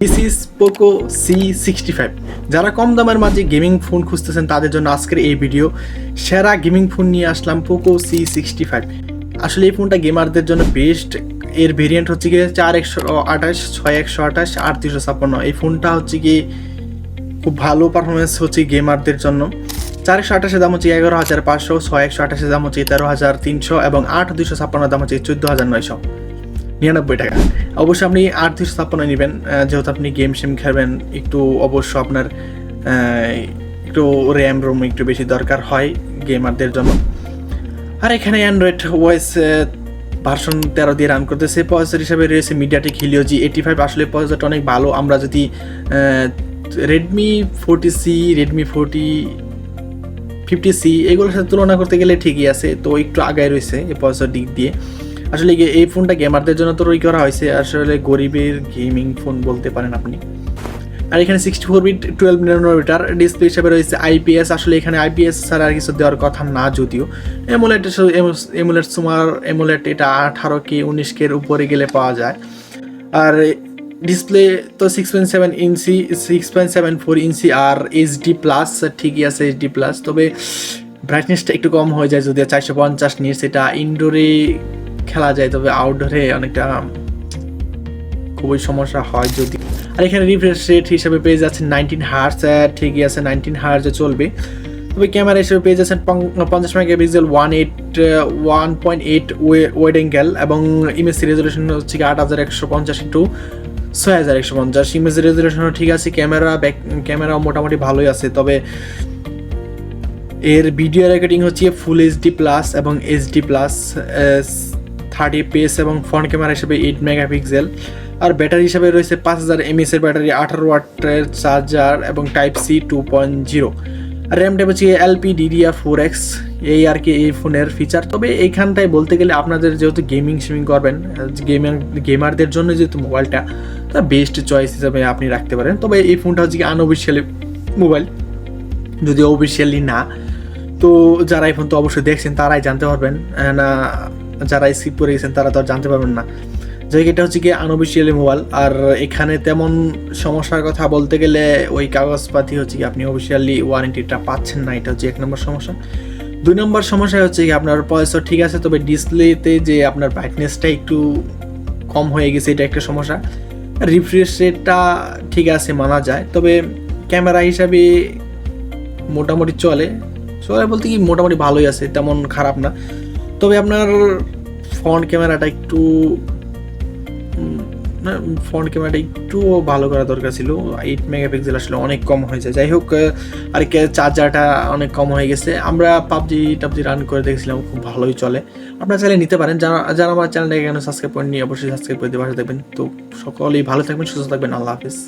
This Poco C sixty five. যারা কম দামের মাঝে গেমিং ফোন খুঁজতেছেন, তাদের জন্য আজকের এই ভিডিও। সেরা গেমিং ফোন নিয়ে আসলাম পোকো সি সিক্সটি ফাইভ। আসলে এই ফোনটা গেমারদের জন্য বেস্ট। এর ভেরিয়েন্ট হচ্ছে গিয়ে চার একশো আঠাশ, ছয় একশো আঠাশ আট তিনশো ছাপ্পান্ন। এই ফোনটা হচ্ছে কি খুব ভালো পারফরমেন্স হচ্ছে গেমারদের জন্য। চার একশো আঠাশের দাম হচ্ছে এগারো হাজার পাঁচশো, ছয় একশো আঠাশের দাম হচ্ছে তেরো হাজার তিনশো এবং আট দুশো ছাপ্পান্ন দাম হচ্ছে চোদ্দ হাজার নয়শো। নিরানব্বই টাকা। অবশ্যই আপনি আট দুশো ছাপ্পান্ন নেবেন যেহেতু আপনি গেম সেম খেলবেন, একটু অবশ্য আপনার একটু র্যাম রোম একটু বেশি দরকার হয় গেমারদের জন্য। আর এখানে অ্যান্ড্রয়েড ওয়েস ভার্সন তেরো দিয়ে রান করতেছে। প্রসেসর হিসাবে রয়েছে MediaTek Helio G eighty five আসলে প্রসেসরটা অনেক ভালো। আমরা যদি Redmi forty C Redmi forty fifty C এগুলোর সাথে তুলনা করতে গেলে ঠিকই আছে। তো একটু আগায় রয়েছে এই প্রসেসর দিক দিয়ে। আসলে এই ফোনটা গেমারদের জন্য তৈরি করা হয়েছে আসলে গরিবের গেমিং ফোন বলতে পারেন আপনি। আর এখানে sixty four bit twelve metre display হিসাবে রয়েছে আইপিএস আসলে এখানে আইপিএস ছাড়া আর কিছু দেওয়ার কথা না যদিও। এমুলেট এমুলেট সুমার এমুলেট এটা আঠারো কে উনিশ কের উপরে গেলে পাওয়া যায়। আর ডিসপ্লে তো six point seven inch six point seven four inch আর এইচডি প্লাস ঠিকই আছে এইচডি প্লাস তবে ব্রাইটনেসটা একটু কম হয়ে যায় যদি চারশো পঞ্চাশ নিয়ে সেটা ইনডোরে খেলা যায়, তবে আউটডোরে অনেকটা খুবই সমস্যা হয় যদি। আর এখানে রিফ্রেশ রেট হিসেবে পেয়ে যাচ্ছেন নাইনটিন হার্স ঠিকই আছে নাইনটিন হার্সে চলবে। তবে ক্যামেরা হিসেবে পেয়ে যাচ্ছেন পং- পঞ্চাশ megapixel one eight one point eight wide angle এবং ইমেজ রেজলিউশন হচ্ছে আট হাজার একশো পঞ্চাশ ইন্টু ছয় হাজার একশো পঞ্চাশ। ইমেজ রেজলিউশনও ঠিক আছে ক্যামেরা ব্যাক ক্যামেরা মোটামুটি ভালোই আছে, তবে এর ভিডিও রেকর্ডিং হচ্ছে ফুল এইচডি প্লাস এবং এইচডি প্লাস থার্টি পেস এবং ফ্রন্ট ক্যামেরা হিসেবে এইট মেগাপিক্সেল। আর ব্যাটারি হিসাবে রয়েছে পাঁচ হাজার এমএস এর ব্যাটারি, আঠারো ওয়াটের চার্জার এবং type C two point zero. আর র্যামটা হচ্ছে এলপি ডিডিআর ফোর এক্স, এই আর কি এই ফোনের ফিচার তবে এইখানটায় বলতে গেলে আপনাদের যেহেতু গেমিং সুইমিং করবেন গেমিং গেমারদের জন্য যেহেতু মোবাইলটা তা বেস্ট চয়েস হিসাবে আপনি রাখতে পারেন। তবে এই ফোনটা হচ্ছে কি আনঅফিসিয়ালি মোবাইল যদি অফিসিয়ালি না, তো যারা এই ফোন তো অবশ্যই দেখছেন, তারাই জানতে পারবেন। না যারা স্কিপ করে গেছেন, তারা তো আর জানতে পারবেন না। যাই এটা হচ্ছে কি আনঅফিসিয়ালি মোবাইল আর এখানে তেমন সমস্যার কথা বলতে গেলে ওই কাগজপাতি হচ্ছে কি আপনি অফিসিয়ালি ওয়ারেন্টিটা পাচ্ছেন না, এটা হচ্ছে এক নম্বর সমস্যা। দুই নম্বর সমস্যা হচ্ছে কি আপনার প্রসেসর ঠিক আছে, তবে ডিসপ্লেতে যে আপনার ব্রাইটনেসটা একটু কম হয়ে গেছে, এটা একটা সমস্যা। রিফ্রেশ রেটটা ঠিক আছে, মানা যায়, তবে ক্যামেরা হিসাবে মোটামুটি চলে। চলে বলতে কি মোটামুটি ভালোই আছে, তেমন খারাপ না। তবে আপনার ফ্রন্ট ক্যামেরাটা একটু ফ্রন্ট ক্যামেরাটা একটু ভালো করা দরকার ছিল। এইট মেগাপিক্সেল আসলে অনেক কম হয়েছে। যাই হোক আর চার্জারটা অনেক কম হয়ে গেছে। আমরা পাবজি, টাবজি রান করে দেখেছিলাম, খুব ভালোই চলে। আপনারা চাইলে নিতে পারেন। যারা যারা আমার চ্যানেলটাকে এখানে সাবস্ক্রাইব করেননি, অবশ্যই সাবস্ক্রাইব করে দিয়ে পাশে দেখবেন তো সকলেই ভালো থাকবেন, সুস্থ থাকবেন। আল্লাহ হাফিজ।